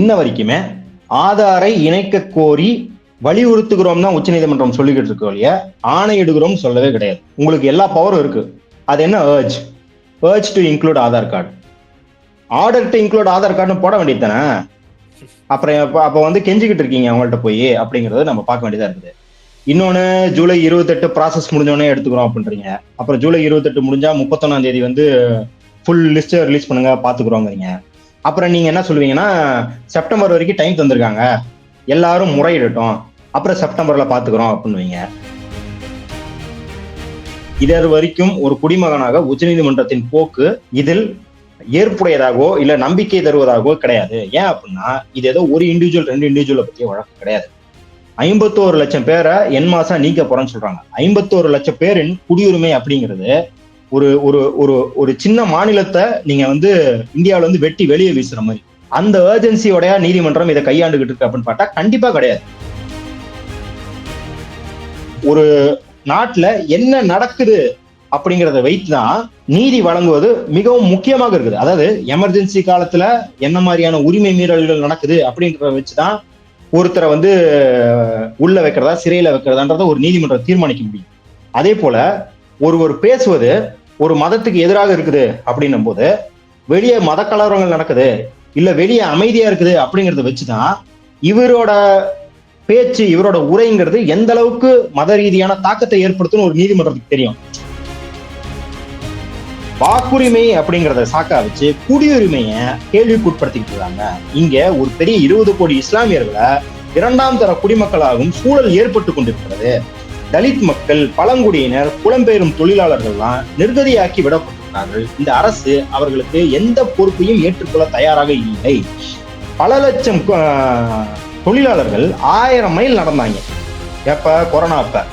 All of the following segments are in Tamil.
இன்ன வரைக்குமே ஆதாரை இணைக்க கோரி வலியுறுத்துகிறோம் தான் உச்சநீதிமன்றம் சொல்லிக்கிட்டு இருக்கோம் இல்லையா? ஆணையிடுகிறோம் சொல்லவே கிடையாது. உங்களுக்கு எல்லா பவரும் இருக்கு. அது என்ன urge urge to include Aadhaar card order to include Aadhaar கார்டுன்னு போட வேண்டியது தானே? அப்புறம் அப்ப வந்து கெஞ்சிக்கிட்டு இருக்கீங்க அவங்கள்ட்ட போய் அப்படிங்கறத நம்ம பார்க்க வேண்டியதா இருக்குது. இன்னொன்னு ஜூலை இருபத்தெட்டு ப்ராசஸ் முடிஞ்சோடனே எடுத்துக்கிறோம் அப்படின்றீங்க. அப்புறம் ஜூலை இருபத்தெட்டு முடிஞ்சா முப்பத்தொன்னாம் தேதி வந்து ஃபுல் லிஸ்ட்டை ரிலீஸ் பண்ணுங்க பாத்துக்கிறோங்கிறீங்க அப்புறம் நீங்க என்ன சொல்லுவீங்கன்னா செப்டம்பர் வரைக்கும் டைம் தந்திருக்காங்க. எல்லாரும் முறையிடட்டும். அப்புறம் செப்டம்பர்ல பாத்துக்கிறோம் அப்படின்னுவீங்க. இதர் வரைக்கும் ஒரு குடிமகனாக உச்சநீதிமன்றத்தின் போக்கு இதில் ஏற்புடையதாகவோ இல்ல நம்பிக்கை தருவதாகவோ கிடையாது. ஏன் அப்படின்னா இது ஏதோ ஒரு இண்டிவிஜுவல் ரெண்டு இண்டிவிஜுவலை பத்திய வழக்கு கிடையாது. ஐம்பத்தோரு லட்சம் பேரை என் மாசம் நீக்க போறேன்னு சொல்றாங்க. ஐம்பத்தோரு லட்சம் பேரின் குடியுரிமை அப்படிங்கிறது ஒரு ஒரு ஒரு ஒரு சின்ன மாநிலத்தை நீங்க வந்து இந்தியாவில வந்து வெட்டி வெளியே வீசுற மாதிரி. அந்த ஏர்ஜென்சியோடைய நீதிமன்றம் இதை கையாண்டுகிட்டு இருக்கு அப்படின்னு பார்த்தா கண்டிப்பா கிடையாது. ஒரு நாட்டுல என்ன நடக்குது அப்படிங்கிறத வைத்து தான் நீதி வழங்குவது மிகவும் முக்கியமாக இருக்குது. அதாவது எமர்ஜென்சி காலத்துல என்ன மாதிரியான உரிமை மீறல்கள் நடக்குது அப்படின்றத வச்சுதான் ஒருத்தரை வந்து உள்ள வைக்கிறதா சிறையில வைக்கிறதான்றத ஒரு நீதிமன்றம் தீர்மானிக்க முடியும். அதே போல ஒருவர் பேசுவது ஒரு மதத்துக்கு எதிராக இருக்குது அப்படின்னும் போது வெளியே மத கலவரங்கள் நடக்குது இல்ல வெளியே அமைதியா இருக்குது அப்படிங்கறத வச்சுதான் இவரோட பேச்சு இவரோட உரைங்கிறது எந்த அளவுக்கு மத ரீதியான தாக்கத்தை ஏற்படுத்தும் ஒரு நீதிமன்றத்துக்கு தெரியும். வாக்குரிமை அப்படிங்கறத சாக்கா வச்சு குடியுரிமைய கேள்விக்குட்படுத்திக்கிட்டு இருக்காங்க. இங்க ஒரு பெரிய இருபது கோடி இஸ்லாமியர்களை இரண்டாம் தர குடிமக்களாகும் சூழல் ஏற்பட்டு கொண்டிருக்கிறது. தலித் மக்கள் பழங்குடியினர் புலம்பெயரும் தொழிலாளர்கள்லாம் நிர்கதியாக்கி விடப்பட்டிருக்கிறார்கள். இந்த அரசு அவர்களுக்கு எந்த பொறுப்பையும் ஏற்றுக்கொள்ள தயாராக இல்லை. பல லட்சம் தொழிலாளர்கள் ஆயிரம் மைல் நடந்தாங்க. எப்ப? கொரோனா அப்ப.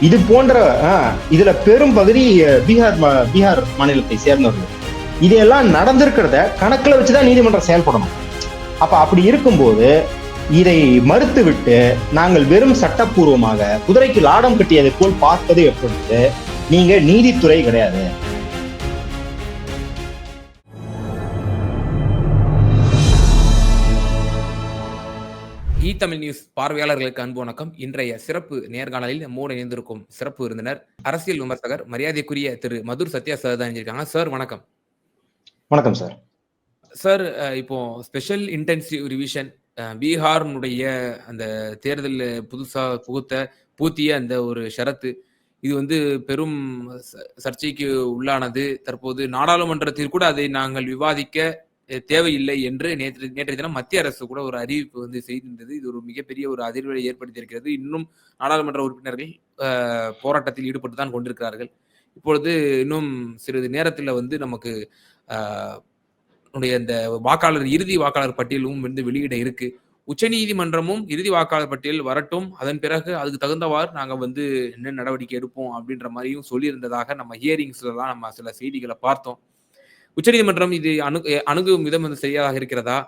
இது போன்ற ஆஹ், இதுல பெரும் பகுதி பீகார் பீகார் மாநிலத்தை சேர்ந்தவர்கள். இதெல்லாம் நடந்திருக்கிறத கணக்குல வச்சுதான் நீதிமன்றம் செயல்படணும். அப்ப அப்படி இருக்கும்போது இதை மறுத்துவிட்டு நாங்கள் வெறும் சட்டப்பூர்வமாக குதிரைக்கு லாடம் கட்டியதை போல் பார்ப்பது எப்பொழுது நீங்க நீதித்துறை கிடையாது. இ தமிழ் நியூஸ் பார்வையாளர்களுக்கு அன்பு வணக்கம். இன்றைய சிறப்பு நேர்காணலில் மூணு இணைந்திருக்கும் சிறப்பு விருந்தினர் அரசியல் விமர்சகர் மரியாதைக்குரிய திரு மதுர் சத்யா சார் தான் இணைஞ்சிருக்காங்க. சார் வணக்கம். வணக்கம் சார். சார் இப்போ ஸ்பெஷல் இன்டென்சிவ் ரிவிஷன் பீகார்னுடைய அந்த தேர்தலில் புதுசாக புகுத்த பூத்திய அந்த ஒரு ஷரத்து இது வந்து பெரும் ச- சர்ச்சைக்கு உள்ளானது. தற்போது நாடாளுமன்றத்தில் கூட அதை நாங்கள் விவாதிக்க தேவையில்லை என்று நேற்று நேற்றைய தினம் மத்திய அரசு கூட ஒரு அறிவிப்பு வந்து செய்திருந்தது. இது ஒரு மிகப்பெரிய ஒரு அதிர்வலை ஏற்படுத்தியிருக்கிறது. இன்னும் நாடாளுமன்ற உறுப்பினர்கள் போராட்டத்தில் ஈடுபட்டு தான் கொண்டிருக்கிறார்கள். இப்பொழுது இன்னும் சிறிது நேரத்தில் வந்து நமக்கு இந்த வாக்காளர் இறுதி வாக்காளர் பட்டியலும் வந்து வெளியிட இருக்கு. உச்சநீதிமன்றமும் இறுதி வாக்காளர் பட்டியல் வரட்டும். அதன் பிறகு அதுக்கு தகுந்தவாறு நாங்கள் வந்து என்ன நடவடிக்கை எடுப்போம் அப்படின்ற மாதிரியும் சொல்லியிருந்ததாக நம்ம ஹியரிங்ஸ்ல தான் நம்ம சில செய்திகளை பார்த்தோம். உச்சநீதிமன்றம் இது அணு அணுகும் விதம் வந்து சரியாக இருக்கிறதா?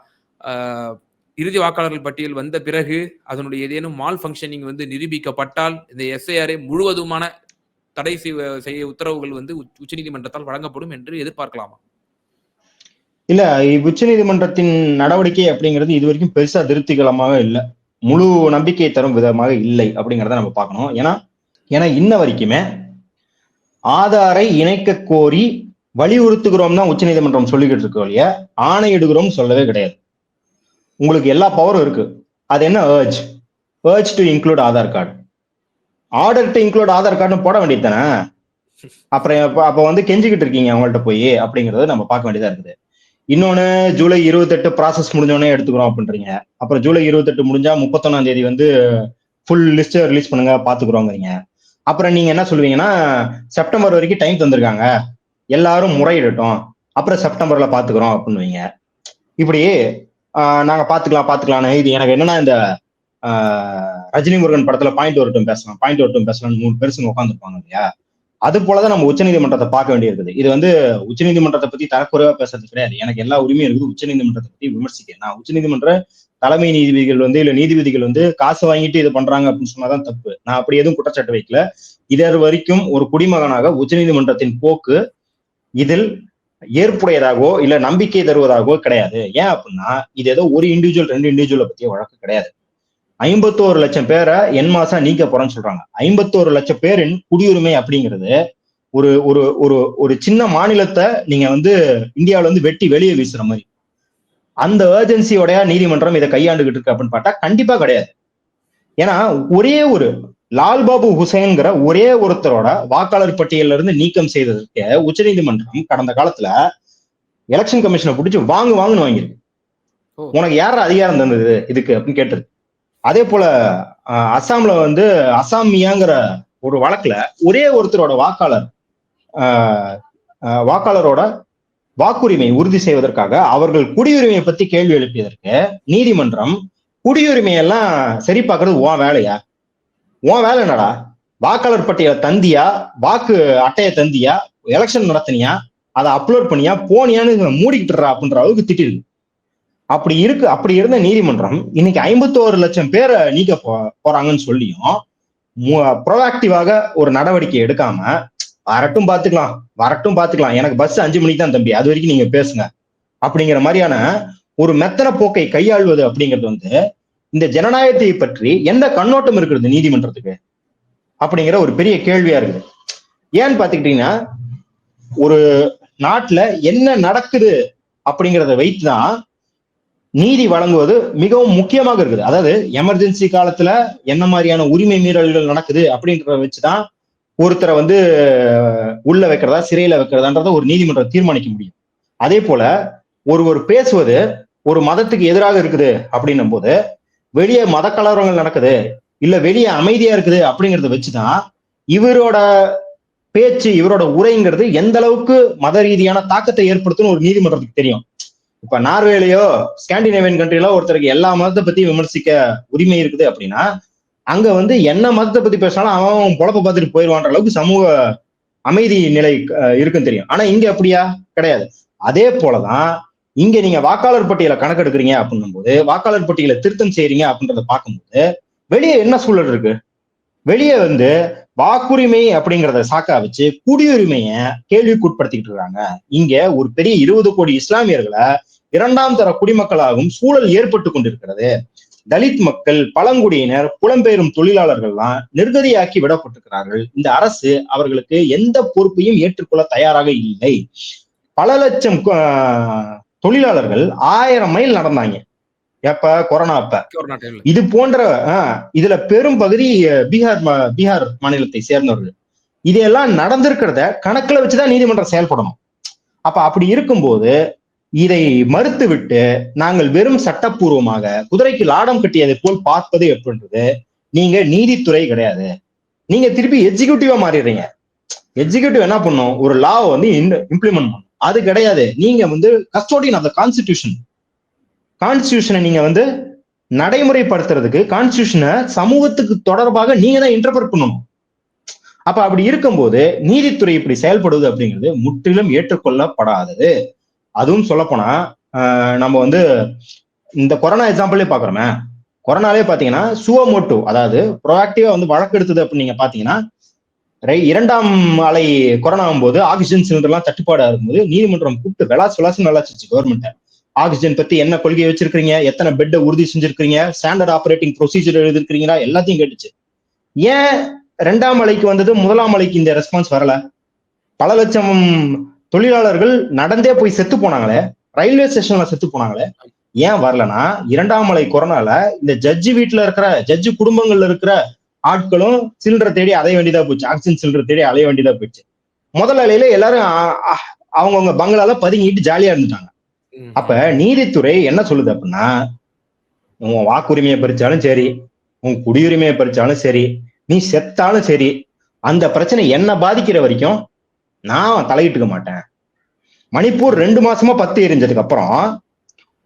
இறுதி வாக்காளர்கள் பட்டியல் வந்த பிறகு அதனுடைய ஏதேனும் மால் ஃபங்க்ஷனிங் வந்து நிரூபிக்கப்பட்டால் இந்த எஸ்ஐஆரை முழுவதுமான தடை செய்ய செய்ய உத்தரவுகள் வந்து உச்சநீதிமன்றத்தால் வழங்கப்படும் என்று எதிர்பார்க்கலாமா? இல்ல உச்ச நீதிமன்றத்தின் நடவடிக்கை அப்படிங்கிறது இது வரைக்கும் பெருசா திருப்திகரமாக இல்லை. முழு நம்பிக்கை தரும் விதமாக இல்லை அப்படிங்கிறத நம்ம பார்க்கணும். ஏன்னா ஏன்னா இன்ன வரைக்குமே ஆதாரை இணைக்க கோரி வலியுறுத்துகிறோம் தான் உச்ச நீதிமன்றம் சொல்லிக்கிட்டு இருக்கோம் இல்லையா? ஆணையிடுகிறோம் சொல்லவே கிடையாது. உங்களுக்கு எல்லா பவரும் இருக்கு. அது என்ன? Urge urge to include Aadhaar card order to include Aadhaar கார்டுன்னு போட வேண்டியது தானே? அப்புறம் அப்ப- அப்ப வந்து கெஞ்சிக்கிட்டு இருக்கீங்க அவங்கள்ட்ட போய் அப்படிங்கறத நம்ம பார்க்க வேண்டியதா இருக்குது. இன்னொன்னு ஜூலை இருபத்தெட்டு ப்ராசஸ் முடிஞ்சோடனே எடுத்துக்கிறோம் அப்படின்றீங்க. அப்புறம் ஜூலை இருபத்தெட்டு முடிஞ்சா முப்பத்தொன்னாம் தேதி வந்து ஃபுல் லிஸ்ட் ரிலீஸ் பண்ணுங்க பாத்துக்கிறோங்கிறீங்க. அப்புறம் நீங்க என்ன சொல்லுவீங்கன்னா செப்டம்பர் வரைக்கும் டைம் தந்திருக்காங்க. எல்லாரும் முறையிடட்டும். அப்புறம் செப்டம்பர்ல பாத்துக்கிறோம் அப்படின்னுவீங்க. இப்படி ஆஹ் நாங்க பாத்துக்கலாம் பாத்துக்கலாம்னு இது எனக்கு என்னன்னா இந்த ஆஹ் ரஜினி முருகன் படத்துல பாயிண்ட் வரட்டும் பேசலாம். பாயிண்ட் வரட்டும் பேசலாம்னு மூணு பெருசுங்க உட்காந்துருப்பாங்க இல்லையா? அது போலதான் நம்ம உச்சநீதிமன்றத்தை பார்க்க வேண்டியிருக்குது. இது வந்து உச்சநீதிமன்றத்தை பத்தி தரக்குறைவா பேசுறது கிடையாது. எனக்கு எல்லா உரிமையும் இருக்குது. உச்சநீதிமன்றத்தை பத்தி விமர்சிக்க நான் உச்சநீதிமன்ற தலைமை நீதிபதிகள் வந்து இல்ல நீதிபதிகள் வந்து காசு வாங்கிட்டு இது பண்றாங்க அப்படின்னு சொன்னாதான் தப்பு. நான் அப்படி எதுவும் குற்றச்சாட்டு வைக்கல. இதர் வரைக்கும் ஒரு குடிமகனாக உச்சநீதிமன்றத்தின் போக்கு இதில் ஏற்புடையதாகவோ இல்ல நம்பிக்கை தருவதாகவோ கிடையாது. ஏன் அப்படின்னா இது ஏதோ ஒரு இண்டிவிஜுவல் ரெண்டு இண்டிவிஜுவலை பத்திய வழக்கு கிடையாது. ஐம்பத்தோரு லட்சம் பேரை என் மாசம் நீக்க போறேன்னு சொல்றாங்க. ஐம்பத்தோரு லட்சம் பேரின் குடியுரிமை அப்படிங்கிறது ஒரு ஒரு ஒரு ஒரு சின்ன மாநிலத்தை நீங்க வந்து இந்தியாவில இருந்து வெட்டி வெளியே வீசுற மாதிரி. அந்த ஏர்ஜென்சியோடைய நீதிமன்றம் இதை கையாண்டுகிட்டு இருக்கு அப்படின்னு பார்த்தா கண்டிப்பா கிடையாது. ஏன்னா ஒரே ஒரு லால் பாபு ஹுசைன்ங்கிற ஒரே ஒருத்தரோட வாக்காளர் பட்டியல்ல இருந்து நீக்கம் செய்ததற்கு உச்சநீதிமன்றம் கடந்த காலத்துல எலெக்ஷன் கமிஷனை பிடிச்சி வாங்கு வாங்குன்னு வாங்கியிருக்கு. உனக்கு யார் அதிகாரம் தந்தது இதுக்கு அப்படின்னு கேட்டது. அதே போல அசாம்ல வந்து அசாமியாங்கிற ஒரு வழக்குல ஒரே ஒருத்தரோட வாக்காளர் வாக்காளரோட வாக்குரிமை உறுதி செய்வதற்காக அவர்கள் குடியுரிமையை பத்தி கேள்வி எழுப்பியதற்கு நீதிமன்றம் குடியுரிமையெல்லாம் சரி பார்க்கறது உன் வேலையா? உன் வேலை என்னடா? வாக்காளர் பட்டியலை தந்தியா? வாக்கு அட்டையை தந்தியா? எலெக்ஷன் நடத்தினியா? அதை அப்லோட் பண்ணியா? போனியான்னு மூடிக்கிட்டுறா அப்படின்ற அளவுக்கு திட்டிருக்கு. அப்படி இருக்கு அப்படி இருந்த நீதிமன்றம் இன்னைக்கு ஐம்பத்தோரு லட்சம் பேரை நீக்க போ போறாங்கன்னு சொல்லியும் ப்ரோஆக்டிவாக ஒரு நடவடிக்கை எடுக்காம வரட்டும் பாத்துக்கலாம் வரட்டும் பாத்துக்கலாம். எனக்கு பஸ் அஞ்சு மணிக்கு தான் தம்பி அது வரைக்கும் நீங்க பேசுங்க. அப்படிங்கிற மாதிரியான ஒரு மெத்தன போக்கை கையாள்வது அப்படிங்கிறது வந்து இந்த ஜனநாயகத்தை பற்றி எந்த கண்ணோட்டம் இருக்கிறது நீதிமன்றத்துக்கு? அப்படிங்கிற ஒரு பெரிய கேள்வியா இருக்குது. ஏன்னு பாத்துக்கிட்டீங்கன்னா ஒரு நாட்டுல என்ன நடக்குது அப்படிங்கிறத வைத்துதான் நீதி வழங்குவது மிகவும் முக்கியமாக இருக்குது. அதாவது எமர்ஜென்சி காலத்துல என்ன மாதிரியான உரிமை மீறல்கள் நடக்குது அப்படின்றத வச்சுதான் ஒருத்தரை வந்து உள்ள வைக்கிறதா சிறையில வைக்கிறதான்றத ஒரு நீதிமன்றம் தீர்மானிக்க முடியும். அதே போல ஒருவர் பேசுவது ஒரு மதத்துக்கு எதிராக இருக்குது அப்படின்னும் போது வெளியே மத கலவரங்கள் நடக்குது இல்ல வெளியே அமைதியா இருக்குது அப்படிங்கறத வச்சுதான் இவரோட பேச்சு இவரோட உரைங்கிறது எந்த அளவுக்கு மத ரீதியான தாக்கத்தை ஏற்படுத்தும்னு ஒரு நீதிமன்றத்துக்கு தெரியும். இப்ப நார்வேலையோ ஸ்காண்டினேவியன் கண்ட்ரிலோ ஒருத்தருக்கு எல்லா மதத்தை பத்தி விமர்சிக்க உரிமை இருக்குது அப்படின்னா அங்க வந்து என்ன மதத்தை பத்தி பேசினாலும் அவன் அவன் பொழப்ப பார்த்துட்டு போயிடுவான்ற அளவுக்கு சமூக அமைதி நிலை இருக்குன்னு தெரியும். ஆனா இங்க அப்படியா? கிடையாது. அதே போலதான் இங்க நீங்க வாக்காளர் பட்டியலை கணக்கெடுக்கிறீங்க அப்படின்னும் போது வாக்காளர் பட்டியலை திருத்தம் செய்யறீங்க அப்படின்றத பார்க்கும்போது வெளியே என்ன சூழல் இருக்கு? வெளியே வந்து வாக்குரிமை அப்படிங்கிறத சாக்கா வச்சு குடியுரிமைய கேள்விக்குட்படுத்திக்கிட்டு இருக்காங்க. இங்க ஒரு பெரிய இருபது கோடி இஸ்லாமியர்களை இரண்டாம் தர குடிமக்களாகவும் சூழல் ஏற்பட்டு கொண்டிருக்கிறது. தலித் மக்கள் பழங்குடியினர் புலம்பெயரும் தொழிலாளர்கள்லாம் நிர்கதியாக்கி விடப்பட்டிருக்கிறார்கள். இந்த அரசு அவர்களுக்கு எந்த பொறுப்பையும் ஏற்றுக்கொள்ள தயாராக இல்லை. பல லட்சம் தொழிலாளர்கள் ஆயிரம் மைல் நடந்தாங்க. எப்ப? கொரோனா அப்ப. இது போன்ற இதுல பெரும் பகுதி பீகார் பீகார் மாநிலத்தை சேர்ந்தவர்கள். இதெல்லாம் நடந்திருக்கிறத கணக்குல வச்சுதான் நீதிமன்றம் செயல்படணும். அப்ப அப்படி இருக்கும்போது இதை மறுத்துவிட்டு நாங்கள் வெறும் சட்டப்பூர்வமாக குதிரைக்கு லாடம் கட்டியதை போல் பார்ப்பது எப்படின்றது நீங்க நீதித்துறை கிடையாது. நீங்க திருப்பி எக்ஸிகியூட்டிவா மாறிடுறீங்க. எக்ஸிகியூட்டிவ் என்ன பண்ணும்? ஒரு லாவை வந்து இம்ப்ளிமெண்ட் பண்ணும். அது கிடையாது. நீங்க வந்து கஸ்டோடியன் ஆஃப் த கான்ஸ்டிடியூஷன் கான்ஸ்டியூஷனை நீங்க வந்து நடைமுறைப்படுத்துறதுக்கு கான்ஸ்டியூஷனை சமூகத்துக்கு தொடர்பாக நீங்க தான் இன்டர்பிரட் பண்ணணும். அப்ப அப்படி இருக்கும்போது நீதித்துறை இப்படி செயல்படுவது அப்படிங்கிறது முற்றிலும் ஏற்றுக்கொள்ளப்படாதது. அதுவும் சொல்லப்போனா நம்ம வந்து இந்த கொரோனா எக்ஸாம்பிளே பாக்குறோமே கொரோனாலே பாத்தீங்கன்னா சுவமோட்டோ அதாவது ப்ரோஆக்டிவா வந்து வழக்கெடுத்தது அப்படின்னு நீங்க பாத்தீங்கன்னா ரை- இரண்டாம் அலை கொரோனா போது ஆக்சிஜன் சிலிண்டர்லாம் தட்டுப்பாடு ஆகும்போது நீதிமன்றம் கூப்பிட்டு விளாசு விளாசு நல்லாச்சு கவர்மெண்ட் ஆக்சிஜன் பத்தி என்ன கொள்கை வச்சிருக்கீங்க எத்தனை பெட்டை உறுதி செஞ்சிருக்கீங்க ஸ்டாண்டர்ட் ஆப்ரேட்டிங் ப்ரொசீஜர் எழுதிருக்கீங்களா எல்லாத்தையும் கேட்டுச்சு. ஏன் ரெண்டாம் அலைக்கு வந்தது? முதலாம் அலைக்கு இந்த ரெஸ்பான்ஸ் வரல? பல லட்சம் தொழிலாளர்கள் நடந்தே போய் செத்து போனாங்களே. ரயில்வே ஸ்டேஷன்ல செத்து போனாங்களே. ஏன் வரலனா இரண்டாம் அலை கொரோனால இந்த ஜட்ஜி வீட்டுல இருக்கிற ஜட்ஜி குடும்பங்கள்ல இருக்கிற ஆட்களும் சிலிண்டரை தேடி அலைய வேண்டியதா போச்சு. ஆக்சிஜன் சிலிண்டர் தேடி அலைய வேண்டியதா போயிடுச்சு முதல் அலையில எல்லாரும் அவங்கவுங்க பங்களால பதுங்கிட்டு ஜாலியா இருந்துட்டாங்க. அப்ப நீதித்துறை என்ன சொல்லுது அப்படின்னா உன் வாக்குரிமையை பறிச்சாலும் சரி உன் குடியுரிமையை பறிச்சாலும் சரி நீ செத்தாலும் சரி அந்த பிரச்சனை என்ன பாதிக்கிற வரைக்கும் நான் தலையிட்டுக்க மாட்டேன். மணிப்பூர் ரெண்டு மாசமா பத்து எரிஞ்சதுக்கு அப்புறம்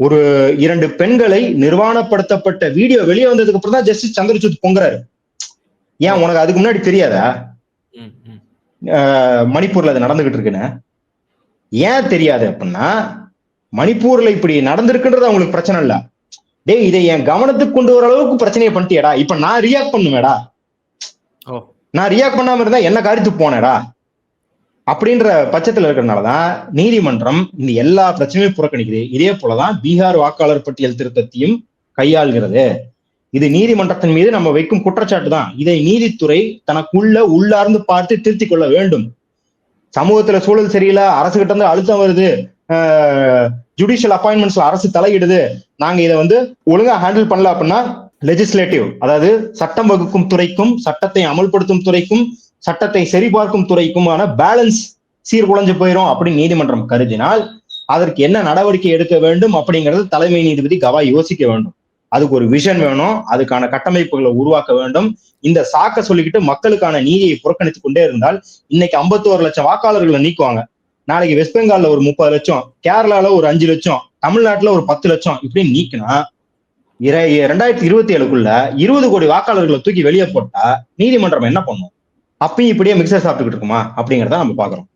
ஒரு இரண்டு பெண்களை நிர்வாணப்படுத்தப்பட்ட வீடியோ வெளியே வந்ததுக்கு அப்புறம் தான் ஜஸ்டிஸ் சந்திரசூட் பொங்குறாரு. ஏன் உனக்கு அதுக்கு முன்னாடி தெரியாதா? மணிப்பூர்ல அது நடந்துகிட்டு இருக்குன்னு. ஏன் தெரியாது அப்படின்னா மணிப்பூர்ல இப்படி நடந்திருக்குன்றது அவங்களுக்கு பிரச்சனை இல்ல. டேய் இதை என் கவனத்துக்கு கொண்டு வர அளவுக்கு பிரச்சனையை பண்ணிட்டியடா. இப்ப நான் ரியாக்ட் பண்ணுவேடா. நான் ரியாக்ட் பண்ணாம இருந்தா என்ன காரியத்துக்கு போனேடா? அப்படின்ற பட்சத்துல இருக்கிறதுனாலதான் நீதிமன்றம் இந்த எல்லா பிரச்சனையும் புறக்கணிக்குது. இதே போலதான் பீகார் வாக்காளர் பட்டியல் திருத்தத்தையும் கையாள்கிறது. இது நீதிமன்றத்தின் மீது நம்ம வைக்கும் குற்றச்சாட்டு தான் இதை நீதித்துறை தனக்குள்ள உள்ளார்ந்து பார்த்து திருத்திக் கொள்ள வேண்டும். சமூகத்துல சூழல் சரியில்லை அரசு கிட்ட இருந்து அழுத்தம் வருது ஜுடிஷியல் அப்பாயின்மெண்ட்ஸ்ல அரசு தலையிடுது. நாங்க இதை வந்து ஒழுங்கா ஹேண்டில் பண்ணல அப்படின்னா லெஜிஸ்லேட்டிவ் அதாவது சட்டம் வகுக்கும் துறைக்கும் சட்டத்தை அமல்படுத்தும் துறைக்கும் சட்டத்தை சரிபார்க்கும் துறைக்குமான பேலன்ஸ் சீர்குலைஞ்சு போயிடும் அப்படின்னு நீதிமன்றம் கருதினால் அதற்கு என்ன நடவடிக்கை எடுக்க வேண்டும் அப்படிங்கிறது தலைமை நீதிபதி கவா யோசிக்க வேண்டும். அதுக்கு ஒரு விஷன் வேணும் அதுக்கான கட்டமைப்புகளை உருவாக்க வேண்டும். இந்த சாக்க சொல்லிக்கிட்டு மக்களுக்கான நீதியை புறக்கணித்துக் கொண்டே இருந்தால் இன்னைக்கு ஐம்பத்தோரு லட்சம் வாக்காளர்களை நீக்குவாங்க. நாளைக்கு வெஸ்ட் பெங்கால்ல ஒரு முப்பது லட்சம் கேரளால ஒரு அஞ்சு லட்சம் தமிழ்நாட்டுல ஒரு பத்து லட்சம் இப்படி நீக்கினா ரெண்டாயிரத்தி இருபத்தி ஏழுக்குள்ள இருபது கோடி வாக்காளர்களை தூக்கி வெளியே போட்டா நீதிமன்றம் என்ன பண்ணும்? அப்பயும் இப்படியே மிக்சர் சாப்பிட்டுக்கிட்டு இருக்குமா? அப்படிங்கிறத நம்ம பாக்குறோம்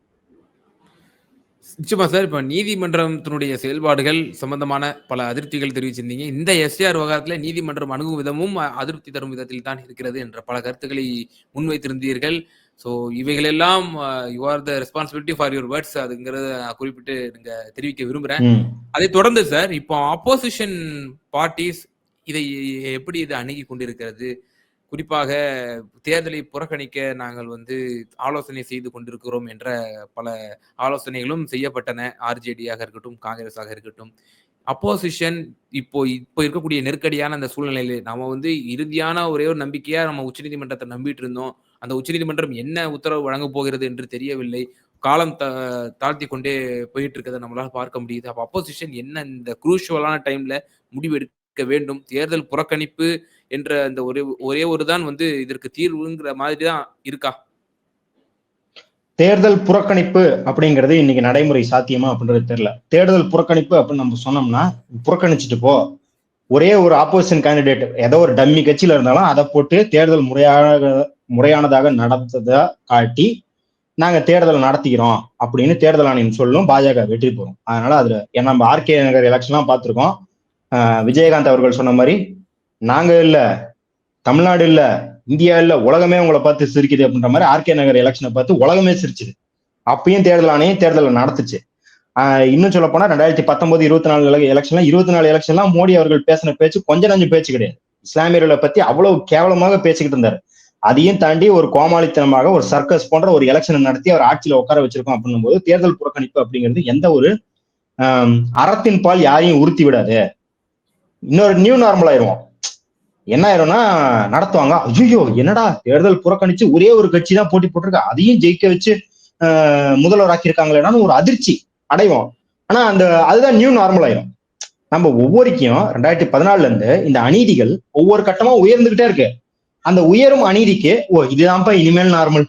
நிச்சயமா சார் இப்ப நீதிமன்றத்தினுடைய செயல்பாடுகள் சம்பந்தமான பல அதிருப்திகள் தெரிவிச்சிருந்தீங்க. இந்த எஸ்ஆர் விவகாரத்துல நீதிமன்றம் அணுகும் விதமும் அதிருப்தி தரும் விதத்தில் தான் இருக்கிறது என்ற பல கருத்துக்களை முன்வைத்திருந்தீர்கள். ஸோ இவைகளெல்லாம் you are the responsibility for your words அதுங்கிறத நான் குறிப்பிட்டு நீங்க தெரிவிக்க விரும்புறேன். அதை தொடர்ந்து சார் இப்போ ஆப்போசிஷன் பார்ட்டிஸ் இதை எப்படி இதை அணுகி கொண்டிருக்கிறது? குறிப்பாக தேர்தலை புறக்கணிக்க நாங்கள் வந்து ஆலோசனை செய்து கொண்டிருக்கிறோம் என்ற பல ஆலோசனைகளும் செய்யப்பட்டன. ஆர்ஜேடியாக இருக்கட்டும் காங்கிரஸாக இருக்கட்டும். அப்போசிஷன் இப்போ இப்போ இருக்கக்கூடிய நெருக்கடியான அந்த சூழ்நிலையில நம்ம வந்து இறுதியான ஒரே ஒரு நம்பிக்கையா நம்ம உச்சநீதிமன்றத்தை நம்பிட்டு இருந்தோம். அந்த உச்சநீதிமன்றம் என்ன உத்தரவு வழங்க போகிறது என்று தெரியவில்லை. காலம் த தாழ்த்தி கொண்டே போயிட்டு இருக்கிறத நம்மளால பார்க்க முடியுது. அப்போ அப்போசிஷன் என்ன இந்த குரூஷுவலான டைம்ல முடிவெடுக்க வேண்டும்? தேர்தல் புறக்கணிப்பு என்ற அந்த ஒரே ஒரே ஒரு தான் வந்து இதற்கு தீர்வுங்கிற மாதிரி தான் இருக்கா? தேர்தல் புறக்கணிப்பு அப்படிங்கிறது இன்னைக்கு நடைமுறை சாத்தியமா அப்படின்றது தெரியல. தேர்தல் புறக்கணிப்பு அப்படின்னு நம்ம சொன்னோம்னா புறக்கணிச்சுட்டு போ. ஒரே ஒரு ஆப்போசிஷன் கேண்டிடேட் ஏதோ ஒரு டம்மி கட்சியில இருந்தாலும் அதை போட்டு தேர்தல் முறையாக முறையானதாக நடந்ததா காட்டி நாங்க தேர்தல் நடத்திக்கிறோம் அப்படின்னு தேர்தல் ஆணையம் சொல்லும் பாஜக வெற்றி பெறும். அதனால அதுல நம்ம ஆர்கே நகர் எலெக்ஷன்லாம் பார்த்துருக்கோம். விஜயகாந்த் அவர்கள் சொன்ன மாதிரி நாங்க இல்ல தமிழ்நாடு இல்ல இந்தியா இல்ல உலகமே உங்களை பார்த்து சிரிக்குது அப்படின்ற மாதிரி ஆர்கே நகர் எலெக்ஷனை பார்த்து உலகமே சிரிச்சுது. அப்பயும் தேர்தல் ஆணையம் தேர்தலை நடத்துச்சு. இன்னும் சொல்ல போனா ரெண்டாயிரத்தி பத்தொன்பது இருபத்தி நாலு எலெக்ஷன்லாம் இருபத்தி நாலு எலெக்ஷன்லாம் மோடி அவர்கள் பேசின பேச்சு கொஞ்சம் நஞ்சு பேச்சு கிடையாது. இஸ்லாமியர்களை பத்தி அவ்வளவு கேவலமாக பேசிக்கிட்டு இருந்தாரு. அதையும் தாண்டி ஒரு கோமாளித்தனமாக ஒரு சர்க்கஸ் போன்ற ஒரு எலெக்ஷனை நடத்தி அவர் ஆட்சியில உட்கார வச்சிருக்கோம் அப்படின்னும் போது தேர்தல் புறக்கணிப்பு அப்படிங்கிறது எந்த ஒரு அறத்தின் பால் யாரையும் உறுத்தி விடாது. இன்னொரு நியூ நார்மல் ஆயிருவோம். என்ன ஆயிரும்னா நடத்துவாங்க. ஐயோ என்னடா தேர்தல் புறக்கணிச்சு ஒரே ஒரு கட்சி தான் போட்டி போட்டிருக்கா. அதையும் ஜெயிக்க வச்சு முதல்வர் ஆக்கியிருக்காங்களேன்னு ஒரு அதிர்ச்சி அடைவோம். ஆனா அந்த அதுதான் நியூ நார்மல் ஆயிரும். நம்ம ஒவ்வொருக்கையும் ரெண்டாயிரத்தி பதினாலுல இருந்து இந்த அநீதிகள் ஒவ்வொரு கட்டமா உயர்ந்துகிட்டே இருக்கு. அந்த உயரும் அநீதிக்கு ஓ இதுதான்ப்பா இனிமேல் நார்மல்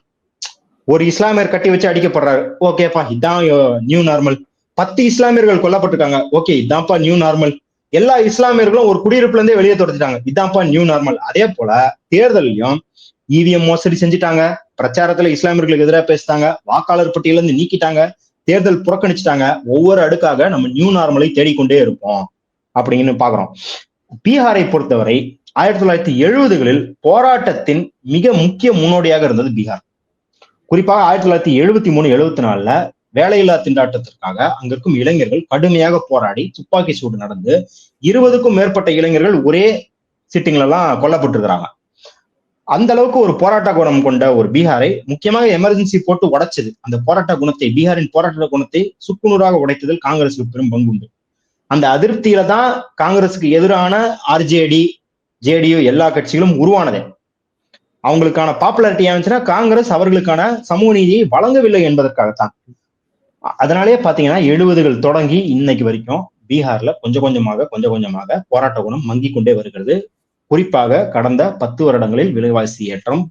ஒரு இஸ்லாமியர் கட்டி வச்சு அடிக்கப்படுறாரு. ஓகேப்பா இதான் நியூ நார்மல் பத்து இஸ்லாமியர்கள் கொல்லப்பட்டிருக்காங்க. ஓகே இதான்ப்பா நியூ நார்மல் எல்லா இஸ்லாமியர்களும் ஒரு குடியிருப்புல இருந்தே வெளியே தொடச்சிட்டாங்க இதான்ப்பா நியூ நார்மல் அதே போல தேர்தலையும் இவிஎம் மோசடி செஞ்சுட்டாங்க. பிரச்சாரத்துல இஸ்லாமியர்களுக்கு எதிராக பேசிட்டாங்க. வாக்காளர் பட்டியல இருந்து நீக்கிட்டாங்க. தேர்தல் புறக்கணிச்சிட்டாங்க. ஒவ்வொரு அடுக்காக நம்ம நியூ நார்மலை தேடிக்கொண்டே இருப்போம். அப்படின்னு பாக்குறோம் பீகாரை பொறுத்தவரை ஆயிரத்தி தொள்ளாயிரத்தி எழுபதுகளில் போராட்டத்தின் மிக முக்கிய முன்னோடியாக இருந்தது பீகார். குறிப்பாக ஆயிரத்தி தொள்ளாயிரத்தி எழுபத்தி மூணு எழுபத்தி நாலுல வேலையில்லா திண்டாட்டத்திற்காக அங்க இருக்கும் இளைஞர்கள் கடுமையாக போராடி துப்பாக்கி சூடு நடந்து இருபதுக்கும் மேற்பட்ட இளைஞர்கள் ஒரே சிட்டிங்ல எல்லாம் கொல்லப்பட்டிருக்கிறாங்க. அந்த அளவுக்கு ஒரு போராட்ட குணம் கொண்ட ஒரு பீகாரை முக்கியமாக எமர்ஜென்சி போட்டு உடைச்சது. அந்த போராட்ட குணத்தை பீகாரின் போராட்ட குணத்தை சுக்குநூறாக உடைத்ததில் காங்கிரஸுக்கு பெரும் பங்குண்டு. அந்த அதிருப்தியில தான் காங்கிரசுக்கு எதிரான ஆர்ஜேடி ஜேடியு எல்லா கட்சிகளும் உருவானதே. அவங்களுக்கான பாப்புலாரிட்டி ஆனிச்சுன்னா காங்கிரஸ் அவர்களுக்கான சமூக நீதியை வழங்கவில்லை என்பதற்காகத்தான். அதனாலே பாத்தீங்கன்னா எழுபதுகள் தொடங்கி இன்னைக்கு வரைக்கும் பீகார்ல கொஞ்சம் கொஞ்சமாக கொஞ்சம் கொஞ்சமாக போராட்ட குணம் மங்கி கொண்டே வருகிறது. குறிப்பாக கடந்த பத்து வருடங்களில் விலைவாசி ஏற்றம்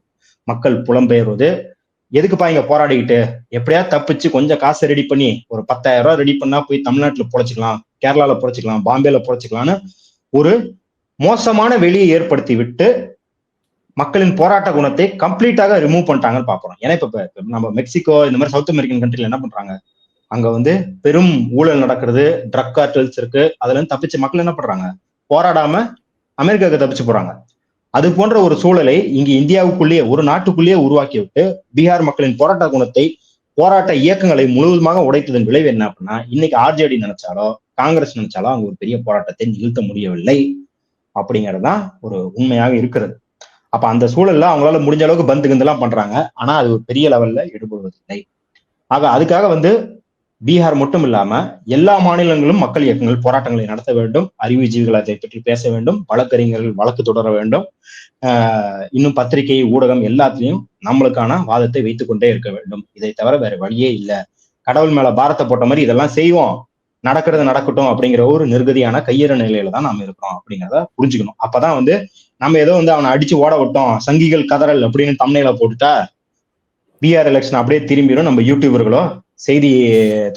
மக்கள் புலம்பெயர்வது எதுக்குப்பா இங்க போராடிக்கிட்டு? எப்படியா தப்பிச்சு கொஞ்சம் காசை ரெடி பண்ணி ஒரு பத்தாயிரம் ரூபாய் ரெடி பண்ணா போய் தமிழ்நாட்டுல புழைச்சிக்கலாம் கேரளால புழைச்சிக்கலாம் பாம்பேல புழைச்சிக்கலாம்னு ஒரு மோசமான வெளியை ஏற்படுத்தி விட்டு மக்களின் போராட்ட குணத்தை கம்ப்ளீட்டாக ரிமூவ் பண்ணிட்டாங்கன்னு பாக்குறோம் ஏன்னா இப்ப நம்ம மெக்சிகோ இந்த மாதிரி சவுத் அமெரிக்கன் கண்ட்ரில என்ன பண்றாங்க? அங்க வந்து பெரும் ஊழல் நடக்கிறது ட்ரக் கார்டல்ஸ் இருக்கு. அதுல இருந்து தப்பிச்சு மக்கள் என்ன பண்றாங்க? போராடாம அமெரிக்காவுக்கு தப்பிச்சு போறாங்க. அது போன்ற ஒரு சூழலை இங்கு இந்தியாவுக்குள்ளேயே ஒரு நாட்டுக்குள்ளேயே உருவாக்கி விட்டு பீகார் மக்களின் போராட்ட குணத்தை போராட்ட இயக்கங்களை முழுவதுமாக உடைத்ததன் விளைவு என்ன அப்படின்னா இன்னைக்கு ஆர்ஜேடி நினைச்சாலோ காங்கிரஸ் நினைச்சாலோ அவங்க ஒரு பெரிய போராட்டத்தை நிகழ்த்த முடியவில்லை. அப்படிங்கிறது தான் ஒரு உண்மையாக இருக்கிறது. அப்ப அந்த சூழல்ல அவங்களால முடிஞ்ச அளவுக்கு பந்து கிந்தெல்லாம் பண்றாங்க. ஆனா அது ஒரு பெரிய லெவல்ல ஈடுபடுவதில்லை. ஆக அதுக்காக வந்து பீகார் மட்டும் இல்லாம எல்லா மாநிலங்களும் மக்கள் இயக்கங்கள் போராட்டங்களை நடத்த வேண்டும். அறிவுஜீவிகள் அதை பற்றி பேச வேண்டும். வழக்கறிஞர்கள் வழக்கு தொடர வேண்டும். இன்னும் பத்திரிகை ஊடகம் எல்லாத்திலையும் நம்மளுக்கான வாதத்தை வைத்துக்கொண்டே இருக்க வேண்டும். இதை தவிர வேற வழியே இல்லை. கடவுள் மேல பாரத்தை போட்ட மாதிரி இதெல்லாம் செய்வோம். நடக்கிறது நடக்கட்டும் அப்படிங்கிற ஒரு நிர்கதியான கையற நிலையில தான் நாம இருக்கிறோம் அப்படிங்கிறத புரிஞ்சுக்கணும். அப்பதான் வந்து நம்ம ஏதோ வந்து அவனை அடிச்சு ஓட விட்டோம் சங்கிகள் கதறல் அப்படின்னு தம்னையில போட்டுட்டா பிஆர் எலெக்ஷன் அப்படியே திரும்பிடும். நம்ம யூடியூபர்களோ செய்தி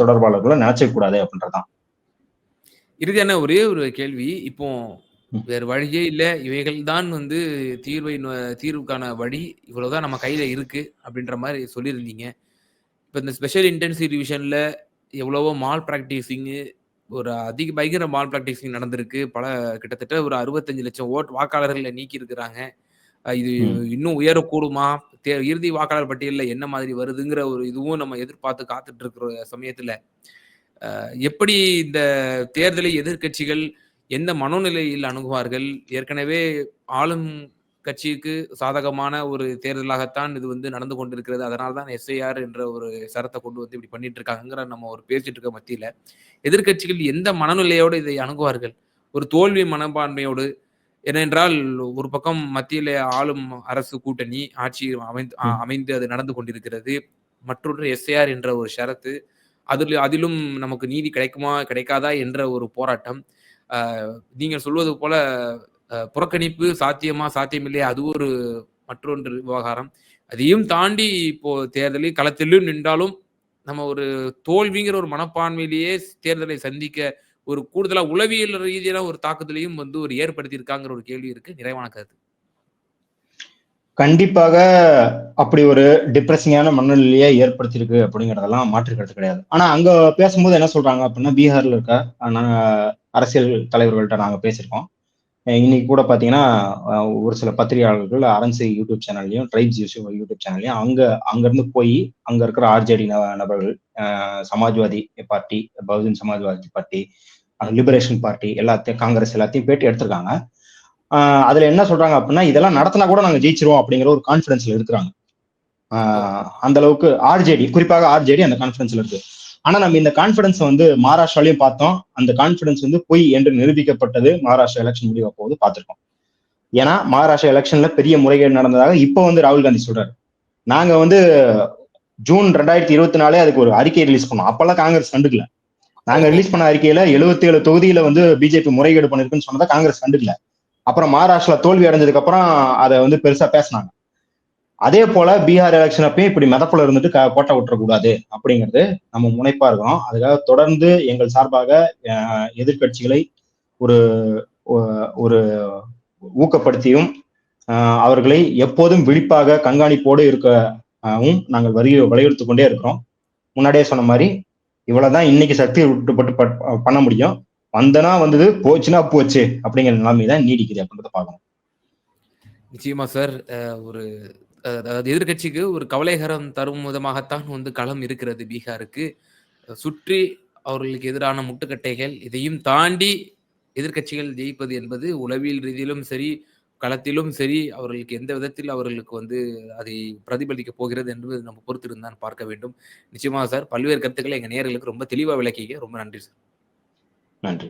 தொடர்பாளர்களோ நினைச்ச கூடாது அப்படின்றதான் இறுதியான ஒரே ஒரு கேள்வி. இப்போ. வேறு வழியே இல்ல. இவைகள் தான் வந்து தீர்வை தீர்வுக்கான வழி. இவ்வளவுதான் நம்ம கையில இருக்கு அப்படின்ற மாதிரி சொல்லியிருந்தீங்க. இப்போ இந்த ஸ்பெஷல் இன்டென்சிவ் டிவிஷன்ல எவ்வளவோ மால் ப்ராக்டிஸிங்கு ஒரு அதிக பயங்கர மால் ப்ராக்டிஸிங் நடந்திருக்கு. பல கிட்டத்தட்ட ஒரு அறுபத்தஞ்சு லட்சம் ஓட் வாக்காளர்களை நீக்கி இருக்கிறாங்க இது. இன்னும் உயரக்கூடுமா? தே இறுதி வாக்காளர் பட்டியலில் என்ன மாதிரி வருதுங்கிற ஒரு இதுவும் நம்ம எதிர்பார்த்து காத்துட்டு இருக்கிற சமயத்துல எப்படி இந்த தேர்தலை எதிர்க்கட்சிகள் எந்த மனோநிலையில் அணுகுவார்கள்? ஏற்கனவே ஆளும் கட்சிக்கு சாதகமான ஒரு தேர்தலாகத்தான் இது வந்து நடந்து கொண்டிருக்கிறது. அதனால தான் எஸ்ஐஆர் என்ற ஒரு சரத்தை கொண்டு வந்து இப்படி பண்ணிட்டு இருக்காங்கிற நம்ம ஒரு பேசிட்டு இருக்க மத்தியில எதிர்க்கட்சிகள் எந்த மனநிலையோடு இதை அணுகுவார்கள்? ஒரு தோல்வி மனப்பான்மையோடு ஏனென்றால் ஒரு பக்கம் மத்தியில ஆளும் அரசு கூட்டணி ஆட்சி அமைந்து அமைந்து அது நடந்து கொண்டிருக்கிறது. மற்றொன்று எஸ்ஐஆர் என்ற ஒரு ஷரத்து அதில் அதிலும் நமக்கு நீதி கிடைக்குமா கிடைக்காதா என்ற ஒரு போராட்டம். நீங்கள் சொல்வது போல புறக்கணிப்பு சாத்தியமா சாத்தியமில்லையா அது ஒரு மற்றொன்று விவகாரம். அதையும் தாண்டி இப்போ தேர்தலில் களத்திலும் நின்றாலும் நம்ம ஒரு தோல்விங்கிற ஒரு மனப்பான்மையிலேயே தேர்தலை சந்திக்க ஒரு கூடுதலா உளவியல் ரீதியான ஒரு தாக்குதலையும் வந்து ஒரு ஏற்படுத்தியிருக்காங்கிற ஒரு கேள்வி இருக்கு. நிறைவான கருத்து. கண்டிப்பாக அப்படி ஒரு டிப்ரெசிங்கான மனநிலையை ஏற்படுத்தியிருக்கு அப்படிங்கிறதெல்லாம் மாற்று கருத்து கிடையாது. ஆனா அங்க பேசும்போது என்ன சொல்றாங்க அப்படின்னா பீகார்ல இருக்க நாங்கள் அரசியல் தலைவர்கள்ட்ட நாங்க பேசியிருக்கோம். இன்னைக்கு கூட பார்த்தீங்கன்னா ஒரு சில பத்திரிகையாளர்கள் அரசு யூடியூப் சேனல்லையும் ட்ரைப்ஸ் யூடியூப் சேனல்லையும் அங்கே அங்கேருந்து போய் அங்கே இருக்கிற ஆர்ஜேடி நபர்கள் Samajwadi party Bahujan Samajwadi party liberation party எல்லாத்தையும் காங்கிரஸ் எல்லாத்தையும் பேட்டி எடுத்திருக்காங்க. அதில் என்ன சொல்கிறாங்க அப்படின்னா இதெல்லாம் நடத்தினா கூட நாங்கள் ஜெயிச்சிருவோம் அப்படிங்கிற ஒரு கான்ஃபிடன்ஸில் இருக்கிறாங்க. அந்த அளவுக்கு ஆர்ஜேடி குறிப்பாக ஆர்ஜேடி அந்த கான்ஃபிடன்ஸில் இருக்குது ஆனா நம்ம இந்த கான்பிடன்ஸ் வந்து மகாராஷ்டிராலையும் பார்த்தோம். அந்த கான்பிடன்ஸ் வந்து பொய் என்று நிரூபிக்கப்பட்டது மகாராஷ்டிரா எலெக்ஷன் முடிவு போது பார்த்திருக்கோம். ஏன்னா மகாராஷ்டிரா எலெக்ஷன்ல பெரிய முறைகேடு நடந்ததாக இப்போ வந்து ராகுல் காந்தி சொல்றாரு. நாங்க வந்து ஜூன் ரெண்டாயிரத்தி இருபத்தி நாலே அதுக்கு ஒரு அறிக்கை ரிலீஸ் பண்ணோம். அப்பெல்லாம் காங்கிரஸ் கண்டுக்கல. நாங்க ரிலீஸ் பண்ண அறிக்கையில 77 ஏழு தொகுதியில வந்து பிஜேபி முறைகேடு பண்ணிருக்குன்னு சொன்னதை காங்கிரஸ் கண்டுக்கல. அப்புறம் மகாராஷ்டிரா தோல்வி அடைஞ்சதுக்கு அப்புறம் அதை வந்து பெருசா பேசினாங்க. அதே போல பீகார் எலெக்ஷன் அப்பயும் இப்படி மிதப்புல இருந்துட்டு க- கோட்டை விட்டுறக்கூடாது அப்படிங்கிறது நம்ம முனைப்பா இருக்கிறோம் அதுக்காக தொடர்ந்து எங்கள் சார்பாக எதிர்கட்சிகளை எதிர்க்கட்சிகளை ஒரு ஒரு ஊக்கப்படுத்தியும் அவர்களை எப்போதும் விழிப்பாக கண்காணிப்போடு இருக்கவும் நாங்கள் வரி வலியுறுத்தி கொண்டே இருக்கிறோம். முன்னாடியே சொன்ன மாதிரி இவ்வளவுதான் இன்னைக்கு சக்தி விட்டுப்பட்டு பட்- பண்ண முடியும். வந்தனா வந்தது போச்சுன்னா போச்சு அப்படிங்கிற நிலைமை தான் நீடிக்குது அப்படின்றத பார்க்கணும். நிச்சயமா சார். ஒரு அதாவது எதிர்கட்சிக்கு ஒரு கவலைகரம் தரும் விதமாகத்தான் வந்து களம் இருக்கிறது பீகாருக்கு. சுற்றி அவர்களுக்கு எதிரான முட்டுக்கட்டைகள் இதையும் தாண்டி எதிர்க்கட்சிகள் ஜெயிப்பது என்பது உளவியல் ரீதியிலும் சரி களத்திலும் சரி அவர்களுக்கு எந்த விதத்தில் அவர்களுக்கு வந்து அதை பிரதிபலிக்க போகிறது என்பது நம்ம பொறுத்திருந்தான் பார்க்க வேண்டும். நிச்சயமாக சார் பல்வேறு கருத்துக்களை எங்கள் நேர்களுக்கு ரொம்ப தெளிவாக விளக்கிங்க ரொம்ப நன்றி சார். நன்றி.